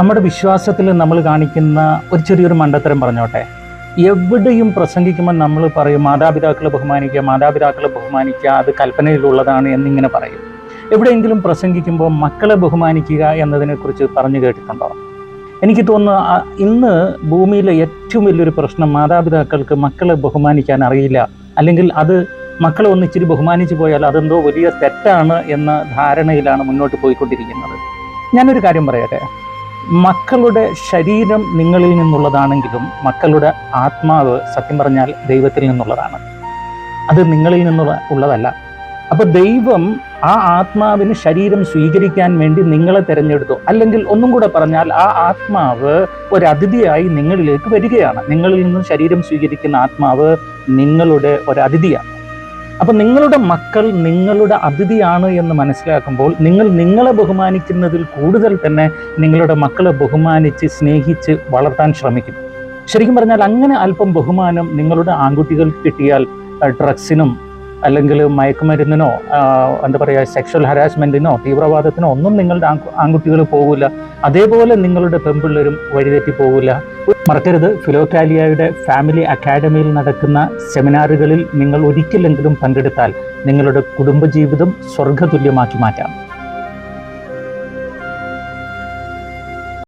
നമ്മുടെ വിശ്വാസത്തിൽ നമ്മൾ കാണിക്കുന്ന ഒരു ചെറിയൊരു മണ്ടത്തരം പറഞ്ഞോട്ടെ. എവിടെയും പ്രസംഗിക്കുമ്പോൾ നമ്മൾ പറയും മാതാപിതാക്കളെ ബഹുമാനിക്കുക മാതാപിതാക്കളെ ബഹുമാനിക്കുക അത് കൽപ്പനയിലുള്ളതാണ് എന്നിങ്ങനെ പറയും. എവിടെയെങ്കിലും പ്രസംഗിക്കുമ്പോൾ മക്കളെ ബഹുമാനിക്കുക എന്നതിനെക്കുറിച്ച് പറഞ്ഞു കേട്ടിട്ടുണ്ടോ? എനിക്ക് തോന്നുന്നു ഇന്ന് ഭൂമിയിലെ ഏറ്റവും വലിയൊരു പ്രശ്നം മാതാപിതാക്കൾക്ക് മക്കളെ ബഹുമാനിക്കാൻ അറിയില്ല. അല്ലെങ്കിൽ അത് മക്കളെ ഒന്നിച്ചിരി ബഹുമാനിച്ചു പോയാൽ അതെന്തോ വലിയ തെറ്റാണ് എന്ന ധാരണയിലാണ് മുന്നോട്ട് പോയിക്കൊണ്ടിരിക്കുന്നത്. ഞാനൊരു കാര്യം പറയട്ടെ? മക്കളുടെ ശരീരം നിങ്ങളിൽ നിന്നുള്ളതാണെങ്കിലും മക്കളുടെ ആത്മാവ് സത്യം പറഞ്ഞാൽ ദൈവത്തിൽ നിന്നുള്ളതാണ്. അത് നിങ്ങളിൽ നിന്നുള്ള ഉള്ളതല്ല. അപ്പൊ ദൈവം ആ ആത്മാവിന് ശരീരം സ്വീകരിക്കാൻ വേണ്ടി നിങ്ങളെ തിരഞ്ഞെടുത്തു. അല്ലെങ്കിൽ ഒന്നും കൂടെ പറഞ്ഞാൽ ആ ആത്മാവ് ഒരു അതിഥിയായി നിങ്ങളിലേക്ക് വരികയാണ്. നിങ്ങളിൽ നിന്നും ശരീരം സ്വീകരിക്കുന്ന ആത്മാവ് നിങ്ങളുടെ ഒരു അതിഥിയാണ് അപ്പൊ നിങ്ങളുടെ മക്കൾ നിങ്ങളുടെ അതിഥിയാണ് എന്ന് മനസ്സിലാക്കുമ്പോൾ നിങ്ങൾ നിങ്ങളെ ബഹുമാനിക്കുന്നതിൽ കൂടുതൽ തന്നെ നിങ്ങളുടെ മക്കളെ ബഹുമാനിച്ച് സ്നേഹിച്ച് വളർത്താൻ ശ്രമിക്കും. ശരിക്കും പറഞ്ഞാൽ അങ്ങനെ അല്പം ബഹുമാനം നിങ്ങളുടെ ആൺകുട്ടികൾക്ക് കിട്ടിയാൽ ഡ്രഗ്സിനും അല്ലെങ്കിൽ മയക്കുമരുന്നിനോ എന്താ പറയുക സെക്ഷൽ ഹരാസ്മെന്റിനോ തീവ്രവാദത്തിനോ ഒന്നും നിങ്ങളുടെ ആൺകു- ആൺകുട്ടികൾ പോകില്ല അതേപോലെ നിങ്ങളുടെ പെൺപിള്ളേരും വഴിതെറ്റി പോകില്ല മറക്കരുത്. ഫിലോക്കാലിയയുടെ ഫാമിലി അക്കാഡമിയിൽ നടക്കുന്ന സെമിനാറുകളിൽ നിങ്ങൾ ഒരിക്കലെങ്കിലും പങ്കെടുത്താൽ നിങ്ങളുടെ കുടുംബജീവിതം സ്വർഗതുല്യമാക്കി മാറ്റാം.